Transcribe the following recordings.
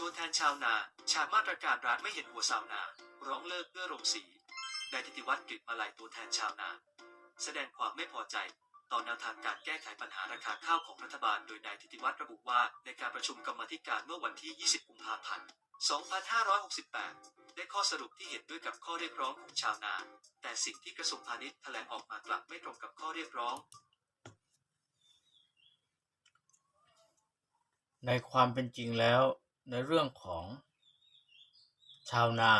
ตัวแทนชาวนาชามาตรการร้านไม่เห็นหัวสาวนา ร้องเลิกเพื่อโรงสีนายธิติวัฒน์กฤษมาลัยตัวแทนชาวนา แสดงความไม่พอใจต่อแนวทางการแก้ไขปัญหาราคาข้าวของรัฐบาล โดยนายธิติวัฒน์ระบุว่า ในการประชุมกรรมธิการเมื่อวันที่ 20 กุมภาพันธ์ 2568 ได้ข้อสรุปที่เห็นด้วยกับข้อเรียกร้องของชาวนา แต่สิ่งที่กระทรวงพาณิชย์แถลงออกมากลับไม่ตรงกับข้อเรียกร้อง ในความเป็นจริงแล้ว ในเรื่องของชาวนา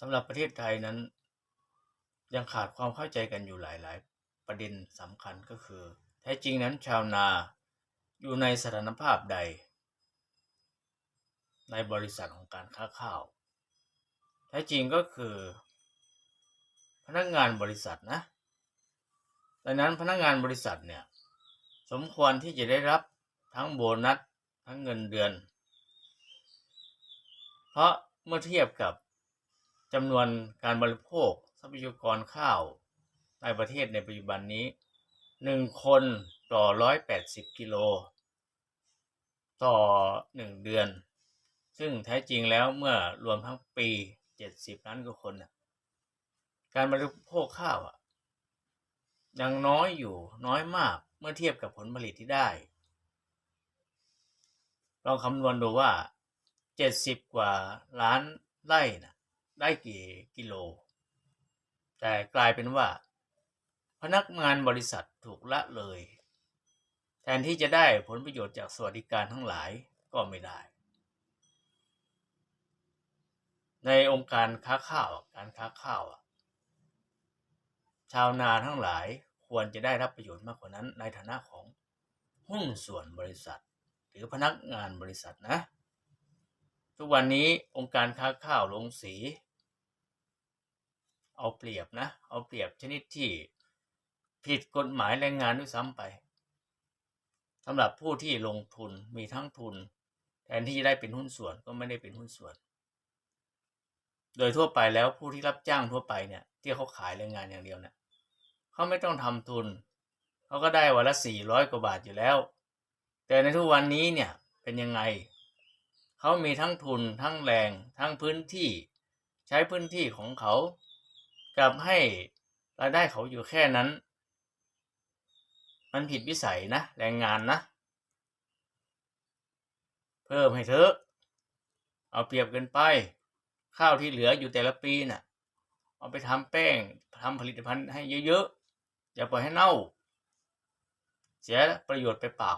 สำหรับประเทศไทยนั้น ยังขาดความเข้าใจกันอยู่หลาย ๆ ประเด็นสำคัญก็คือ แท้จริงนั้นชาวนาอยู่ในสถานภาพใด ในบริษัทของการค้าข้าว แท้จริงก็คือ พนักงานบริษัทนะดังนั้นพนักงานบริษัทเนี่ยสมควรที่จะได้รับทั้งโบนัส ทั้งเงินเดือน เพราะเมื่อเทียบกับจำนวนการบริโภคทรัพยากรข้าวในประเทศในปัจจุบันนี้1คนต่อ180กิโล ต่อ1เดือน ซึ่งแท้จริงแล้วเมื่อรวมทั้งปี70ล้านกว่าคนน่ะการบริโภคข้าวอะยังน้อยอยู่น้อยมากเมื่อเทียบกับผลผลิตที่ได้ ลองคำนวณดูว่า70กว่าล้านไร่นะได้กี่กิโล แต่กลายเป็นว่า พนักงานบริษัทถูกละเลย แทนที่จะได้ผลประโยชน์จากสวัสดิการทั้งหลายก็ไม่ได้ ในองค์การค้าข้าวการค้าข้าวชาวนาทั้งหลายควรจะได้รับประโยชน์มากกว่านั้นในฐานะของหุ้นส่วนบริษัท หรือพนักงานบริษัทนะ ทุกวันนี้องค์การค้าข้าวลงสี เอาเปรียบนะ เอาเปรียบชนิดที่ผิดกฎหมายแรงงานด้วยซ้ำไปสำหรับผู้ที่ลงทุนมีทั้งทุน แทนที่จะได้เป็นหุ้นส่วนก็ไม่ได้เป็นหุ้นส่วน โดยทั่วไปแล้วผู้ที่รับจ้างทั่วไปเนี่ยที่เขาขายแรงงานอย่างเดียวเนี่ยเขาไม่ต้องทำทุน เขาก็ได้วันละสี่ร้อยกว่าบาทอยู่แล้ว แต่ในทุกวันนี้เนี่ยเป็นยังไง เขามีทั้งทุนทั้งแรงทั้งพื้นที่ ใช้พื้นที่ของเขากลับให้รายได้เขาอยู่แค่นั้น มันผิดวิสัยนะ แรงงานนะ เพิ่มให้เถอะเอาเปรียบกินไป ข้าวที่เหลืออยู่แต่ละปีน่ะ เอาไปทำแป้งทำผลิตภัณฑ์ให้เยอะๆ อย่าปล่อยให้เน่า เสียประโยชน์ไปเปล่า